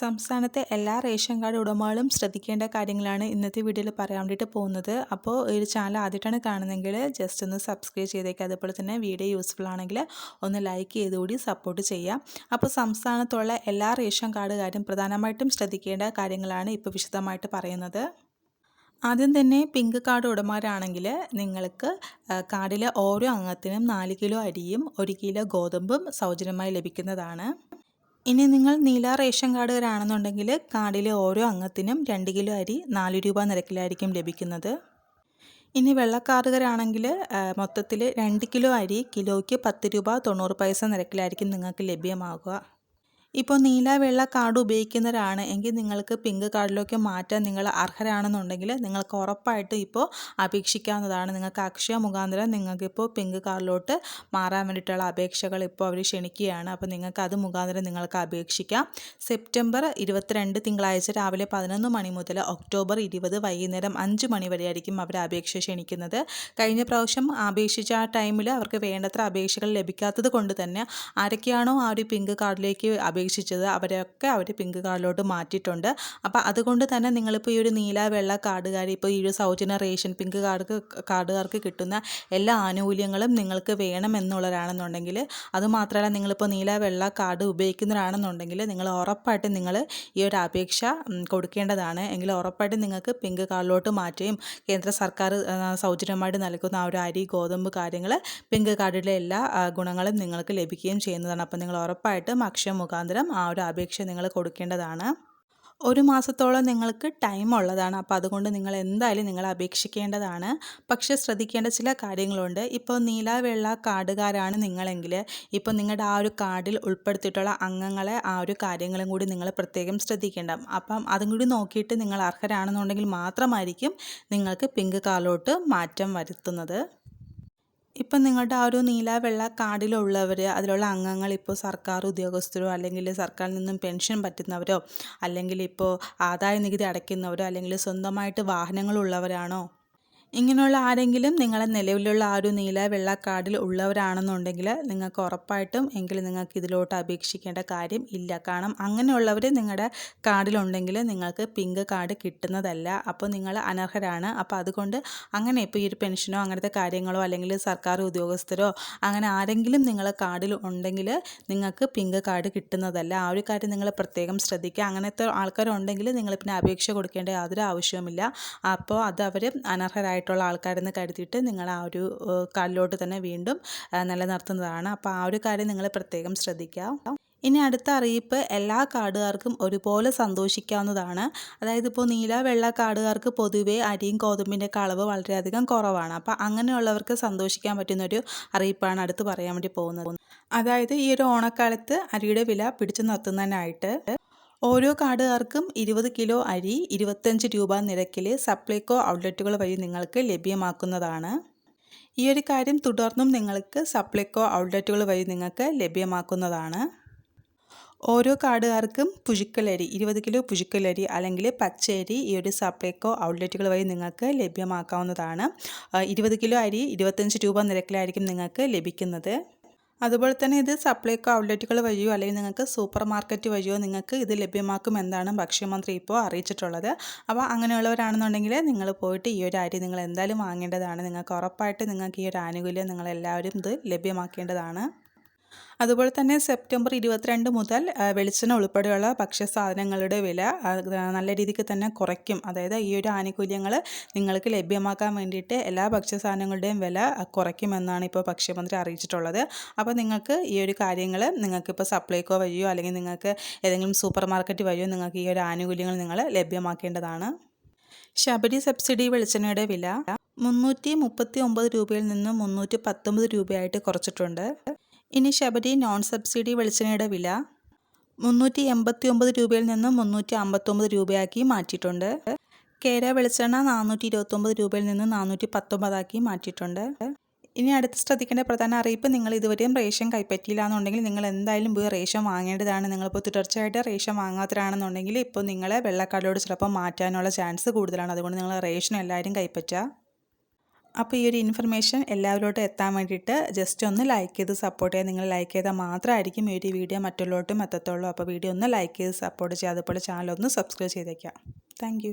സംസ്ഥാനത്തെ എല്ലാ ration card ഉടമകളും ശ്രദ്ധിക്കേണ്ട കാര്യങ്ങളാണ് ഇന്നത്തെ വീഡിയോയിൽ പറയാൻ വേണ്ടിയിട്ട് പോകുന്നത്. അപ്പോൾ ഒരു ചാനൽ ആദ്യമായിട്ടാണ് കാണുന്നതെങ്കിൽ ജസ്റ്റ് ഒന്ന് സബ്സ്ക്രൈബ് ചെയ്തേക്കുക അതുപോലെ തന്നെ വീഡിയോ യൂസ്ഫുൾ ആണെങ്കിൽ ഒന്ന് ലൈക്ക് ചെയ്തുകൂടി സപ്പോർട്ട് ചെയ്യാം. അപ്പോൾ സംസ്ഥാനത്തുള്ള എല്ലാ റേഷൻ കാർഡുകാരും പ്രധാനമായിട്ടും ശ്രദ്ധിക്കേണ്ട കാര്യങ്ങളാണ് ഇപ്പോൾ വിശദമായിട്ട് പറയുന്നത്. ആദ്യം തന്നെ പിങ്ക് കാർഡ് ഉടമരാണെങ്കിൽ നിങ്ങൾക്ക് കാർഡിലെ ഓരോ അംഗത്തിനും നാല് കിലോ അരിയും ഒരു കിലോ ഗോതമ്പും സൗജന്യമായി ലഭിക്കുന്നതാണ്. ഇനി നിങ്ങൾ നീല റേഷൻ കാർഡുകാരാണെന്നുണ്ടെങ്കിൽ കാർഡിലെ ഓരോ അംഗത്തിനും രണ്ട് കിലോ അരി നാല് രൂപ നിരക്കിലായിരിക്കും ലഭിക്കുന്നത്. ഇനി വെള്ളക്കാർഡുകാരാണെങ്കിൽ മൊത്തത്തിൽ രണ്ട് കിലോ അരി കിലോയ്ക്ക് പത്ത് രൂപ തൊണ്ണൂറ് പൈസ നിരക്കിലായിരിക്കും നിങ്ങൾക്ക് ലഭ്യമാകുക ഇപ്പോൾ നീല വെള്ള കാർഡ് ഉപയോഗിക്കുന്നവരാണ് എങ്കിൽ നിങ്ങൾക്ക് പിങ്ക് കാർഡിലേക്ക് മാറ്റാൻ നിങ്ങൾ അർഹരാണെന്നുണ്ടെങ്കിൽ നിങ്ങൾക്ക് ഉറപ്പായിട്ട് ഇപ്പോൾ അപേക്ഷിക്കാവുന്നതാണ്. നിങ്ങൾക്ക് അക്ഷയ മുഖാന്തരം നിങ്ങൾക്കിപ്പോൾ പിങ്ക് കാർഡിലോട്ട് മാറാൻ വേണ്ടിയിട്ടുള്ള അപേക്ഷകൾ ഇപ്പോൾ അവർ ക്ഷണിക്കുകയാണ്. അപ്പോൾ നിങ്ങൾക്ക് അത് മുഖാന്തരം നിങ്ങൾക്ക് അപേക്ഷിക്കാം. സെപ്റ്റംബർ ഇരുപത്തിരണ്ട് തിങ്കളാഴ്ച രാവിലെ പതിനൊന്ന് മണി മുതൽ ഒക്ടോബർ ഇരുപത് വൈകുന്നേരം അഞ്ച് മണി വരെയായിരിക്കും അവർ അപേക്ഷ ക്ഷണിക്കുന്നത്. കഴിഞ്ഞ പ്രാവശ്യം അപേക്ഷിച്ച ആ ടൈമിൽ അവർക്ക് വേണ്ടത്ര അപേക്ഷകൾ ലഭിക്കാത്തത് കൊണ്ട് തന്നെ ആരൊക്കെയാണോ ആ ഒരു പിങ്ക് കാർഡിലേക്ക് അപേക്ഷ അപേക്ഷിച്ചത് അവരൊക്കെ അവർ പിങ്ക് കാർഡിലോട്ട് മാറ്റിയിട്ടുണ്ട്. അപ്പോൾ അതുകൊണ്ട് തന്നെ നിങ്ങളിപ്പോൾ ഈ ഒരു നീല വെള്ള കാർഡുകാർ ഇപ്പോൾ ഈ ഒരു സൗജന്യ റേഷൻ പിങ്ക് കാർഡ് കാർഡുകാർക്ക് കിട്ടുന്ന എല്ലാ ആനുകൂല്യങ്ങളും നിങ്ങൾക്ക് വേണമെന്നുള്ളവരാണെന്നുണ്ടെങ്കിൽ അതുമാത്രമല്ല നിങ്ങളിപ്പോൾ നീല വെള്ള കാർഡ് ഉപയോഗിക്കുന്നവരാണെന്നുണ്ടെങ്കിൽ നിങ്ങൾ ഉറപ്പായിട്ടും നിങ്ങൾ ഈ ഒരു അപേക്ഷ കൊടുക്കേണ്ടതാണ്. എങ്കിൽ ഉറപ്പായിട്ടും നിങ്ങൾക്ക് പിങ്ക് കാർഡിലോട്ട് മാറ്റുകയും കേന്ദ്ര സർക്കാർ സൗജന്യമായിട്ട് നൽകുന്ന ആ ഒരു അരി ഗോതമ്പ് കാര്യങ്ങൾ പിങ്ക് കാർഡിലെ എല്ലാ ഗുണങ്ങളും നിങ്ങൾക്ക് ലഭിക്കുകയും ചെയ്യുന്നതാണ്. അപ്പോൾ നിങ്ങൾ ഉറപ്പായിട്ടും അക്ഷയ മുഖാന്തരം മുഖാന്തരം ആ ഒരു അപേക്ഷ നിങ്ങൾ കൊടുക്കേണ്ടതാണ്. ഒരു മാസത്തോളം നിങ്ങൾക്ക് ടൈം ഉള്ളതാണ്. അപ്പോൾ അതുകൊണ്ട് നിങ്ങൾ എന്തായാലും നിങ്ങൾ അപേക്ഷിക്കേണ്ടതാണ്. പക്ഷേ ശ്രദ്ധിക്കേണ്ട ചില കാര്യങ്ങളുണ്ട്. ഇപ്പോൾ നീല വെള്ള കാർഡുകാരാണ് നിങ്ങളെങ്കിൽ ഇപ്പോൾ നിങ്ങളുടെ ആ ഒരു കാർഡിൽ ഉൾപ്പെടുത്തിയിട്ടുള്ള അംഗങ്ങളെ ആ ഒരു കാര്യങ്ങളും കൂടി നിങ്ങൾ പ്രത്യേകം ശ്രദ്ധിക്കേണ്ട. അപ്പം അതും കൂടി നോക്കിയിട്ട് നിങ്ങൾ അർഹരാണെന്നുണ്ടെങ്കിൽ മാത്രമായിരിക്കും നിങ്ങൾക്ക് പിങ്ക് കാർഡിലോട്ട് മാറ്റം വരുത്തുന്നത്. ഇപ്പം നിങ്ങളുടെ ആ ഒരു നീല വെള്ള കാർഡിലുള്ളവർ അതിലുള്ള അംഗങ്ങൾ ഇപ്പോൾ സർക്കാർ ഉദ്യോഗസ്ഥരോ അല്ലെങ്കിൽ സർക്കാരിൽ നിന്നും പെൻഷൻ പറ്റുന്നവരോ അല്ലെങ്കിൽ ഇപ്പോൾ ആദായ നികുതി അടയ്ക്കുന്നവരോ അല്ലെങ്കിൽ സ്വന്തമായിട്ട് വാഹനങ്ങളുള്ളവരാണോ ഇങ്ങനെയുള്ള ആരെങ്കിലും നിങ്ങളെ നിലവിലുള്ള ആ ഒരു നീല വെള്ള കാർഡിൽ ഉള്ളവരാണെന്നുണ്ടെങ്കിൽ നിങ്ങൾക്ക് ഉറപ്പായിട്ടും എങ്കിൽ നിങ്ങൾക്ക് ഇതിലോട്ട് അപേക്ഷിക്കേണ്ട കാര്യം ഇല്ല. കാരണം അങ്ങനെയുള്ളവർ നിങ്ങളുടെ കാർഡിലുണ്ടെങ്കിൽ നിങ്ങൾക്ക് പിങ്ക് കാർഡ് കിട്ടുന്നതല്ല. അപ്പോൾ നിങ്ങൾ അനർഹരാണ്. അപ്പോൾ അതുകൊണ്ട് അങ്ങനെ ഇപ്പോൾ ഈ ഒരു പെൻഷനോ അങ്ങനത്തെ കാര്യങ്ങളോ അല്ലെങ്കിൽ സർക്കാർ ഉദ്യോഗസ്ഥരോ അങ്ങനെ ആരെങ്കിലും നിങ്ങളെ കാർഡിൽ ഉണ്ടെങ്കിൽ നിങ്ങൾക്ക് പിങ്ക് കാർഡ് കിട്ടുന്നതല്ല. ആ ഒരു കാര്യം നിങ്ങൾ പ്രത്യേകം ശ്രദ്ധിക്കുക. അങ്ങനത്തെ ആൾക്കാരുണ്ടെങ്കിൽ നിങ്ങൾ പിന്നെ അപേക്ഷ കൊടുക്കേണ്ട യാതൊരു ആവശ്യവുമില്ല. അപ്പോൾ അത് അവർ അനർഹരായിട്ട് ആയിട്ടുള്ള ആൾക്കാരെന്ന് കരുതിയിട്ട് നിങ്ങൾ ആ ഒരു കാലിലോട്ട് തന്നെ വീണ്ടും നിലനിർത്തുന്നതാണ്. അപ്പോൾ ആ ഒരു കാര്യം നിങ്ങൾ പ്രത്യേകം ശ്രദ്ധിക്കുക. ഇനി അടുത്ത അറിയിപ്പ് എല്ലാ കാർഡുകാർക്കും ഒരുപോലെ സന്തോഷിക്കാവുന്നതാണ്. അതായത് ഇപ്പോൾ നീല വെള്ള കാർഡുകാർക്ക് പൊതുവേ അരിയും ഗോതമ്പിന്റെ അളവ് വളരെയധികം കുറവാണ്. അപ്പോൾ അങ്ങനെയുള്ളവർക്ക് സന്തോഷിക്കാൻ പറ്റുന്നൊരു അറിയിപ്പാണ് അടുത്ത് പറയാൻ വേണ്ടി പോകുന്നത്. അതായത് ഈ ഒരു ഓണക്കാലത്ത് അരിയുടെ വില പിടിച്ചു നിർത്തുന്നതിനായിട്ട് ഓരോ കാർഡുകാർക്കും ഇരുപത് കിലോ അരി ഇരുപത്തഞ്ച് രൂപ നിരക്കിൽ സപ്ലൈകോ ഔട്ട്ലെറ്റുകൾ വഴി നിങ്ങൾക്ക് ലഭ്യമാക്കുന്നതാണ്. ഈ ഒരു കാര്യം തുടർന്നും നിങ്ങൾക്ക് സപ്ലൈകോ ഔട്ട്ലെറ്റുകൾ വഴി നിങ്ങൾക്ക് ലഭ്യമാക്കുന്നതാണ്. ഓരോ കാർഡുകാർക്കും പുഴുക്കലരി ഇരുപത് കിലോ പുഴുക്കലരി അല്ലെങ്കിൽ പച്ചരി ഈ ഒരു സപ്ലൈകോ ഔട്ട്ലെറ്റുകൾ വഴി നിങ്ങൾക്ക് ലഭ്യമാക്കാവുന്നതാണ്. ഇരുപത് കിലോ അരി ഇരുപത്തഞ്ച് രൂപ നിരക്കിലായിരിക്കും നിങ്ങൾക്ക് ലഭിക്കുന്നത്. അതുപോലെ തന്നെ ഇത് സപ്ലൈകോ ഔട്ട്ലെറ്റുകൾ വഴിയോ അല്ലെങ്കിൽ നിങ്ങൾക്ക് സൂപ്പർ മാർക്കറ്റ് വഴിയോ നിങ്ങൾക്ക് ഇത് ലഭ്യമാക്കുമെന്നാണ് ഭക്ഷ്യമന്ത്രി ഇപ്പോൾ അറിയിച്ചിട്ടുള്ളത്. അപ്പോൾ അങ്ങനെയുള്ളവരാണെന്നുണ്ടെങ്കിൽ നിങ്ങൾ പോയിട്ട് ഈ ഒരു അരി നിങ്ങൾ എന്തായാലും വാങ്ങേണ്ടതാണ്. നിങ്ങൾക്ക് ഉറപ്പായിട്ട് നിങ്ങൾക്ക് ഈ ഒരു ആനുകൂല്യം നിങ്ങളെല്ലാവരും ഇത് ലഭ്യമാക്കേണ്ടതാണ്. അതുപോലെ തന്നെ സെപ്റ്റംബർ ഇരുപത്തിരണ്ട് മുതൽ വെളിച്ചെണ്ണ ഉൾപ്പെടെയുള്ള ഭക്ഷ്യസാധനങ്ങളുടെ വില നല്ല രീതിക്ക് തന്നെ കുറയ്ക്കും. അതായത് ഈ ഒരു ആനുകൂല്യങ്ങൾ നിങ്ങൾക്ക് ലഭ്യമാക്കാൻ വേണ്ടിയിട്ട് എല്ലാ ഭക്ഷ്യസാധനങ്ങളുടെയും വില കുറയ്ക്കുമെന്നാണ് ഇപ്പോൾ ഭക്ഷ്യമന്ത്രി അറിയിച്ചിട്ടുള്ളത്. അപ്പോൾ നിങ്ങൾക്ക് ഈ ഒരു കാര്യങ്ങൾ നിങ്ങൾക്കിപ്പോൾ സപ്ലൈകോ വഴിയോ അല്ലെങ്കിൽ നിങ്ങൾക്ക് ഏതെങ്കിലും സൂപ്പർ മാർക്കറ്റ് വഴിയോ നിങ്ങൾക്ക് ഈ ഒരു ആനുകൂല്യങ്ങൾ നിങ്ങൾ ലഭ്യമാക്കേണ്ടതാണ്. ശബരി സബ്സിഡി വെളിച്ചെണ്ണയുടെ വില മുന്നൂറ്റി മുപ്പത്തി ഒമ്പത് രൂപയിൽ നിന്ന് മുന്നൂറ്റി പത്തൊമ്പത് രൂപയായിട്ട് കുറച്ചിട്ടുണ്ട്. ഇനി ശബരി നോൺ സബ്സിഡി വെളിച്ചെണ്ണയുടെ വില മുന്നൂറ്റി എൺപത്തി ഒമ്പത് രൂപയിൽ നിന്ന് മുന്നൂറ്റി അമ്പത്തൊമ്പത് രൂപയാക്കി മാറ്റിയിട്ടുണ്ട്. കേര വെളിച്ചെണ്ണ നാനൂറ്റി ഇരുപത്തൊമ്പത് രൂപയിൽ നിന്ന് നാനൂറ്റി പത്തൊമ്പതാക്കി മാറ്റിയിട്ടുണ്ട്. ഇനി അടുത്ത് ശ്രദ്ധിക്കേണ്ട പ്രധാന അറിയിപ്പ് നിങ്ങൾ ഇതുവരെയും റേഷൻ കൈപ്പറ്റിയില്ലാന്നുണ്ടെങ്കിൽ നിങ്ങൾ എന്തായാലും പോയി റേഷൻ വാങ്ങേണ്ടതാണ്. നിങ്ങളിപ്പോൾ തുടർച്ചയായിട്ട് റേഷൻ വാങ്ങാത്തവരാണെന്നുണ്ടെങ്കിൽ ഇപ്പോൾ നിങ്ങളെ വെള്ളക്കാടിലോട് ചിലപ്പോൾ മാറ്റാനുള്ള ചാൻസ് കൂടുതലാണ്. അതുകൊണ്ട് നിങ്ങൾ റേഷൻ എല്ലാവരും കൈപ്പറ്റുക. അപ്പോൾ ഈ ഒരു ഇൻഫർമേഷൻ എല്ലാവരോട്ടും എത്താൻ വേണ്ടിയിട്ട് ജസ്റ്റ് ഒന്ന് ലൈക്ക് ചെയ്ത് സപ്പോർട്ട് ചെയ്യുക നിങ്ങൾ ലൈക്ക് ചെയ്താൽ മാത്രമായിരിക്കും ഈ ഒരു വീഡിയോ മറ്റുള്ളവർക്കും എത്തത്തുള്ളൂ. അപ്പോൾ വീഡിയോ ഒന്ന് ലൈക്ക് ചെയ്ത് സപ്പോർട്ട് ചെയ്യുക. അതുപോലെ ചാനൽ ഒന്ന് സബ്സ്ക്രൈബ് ചെയ്തേക്കാം താങ്ക്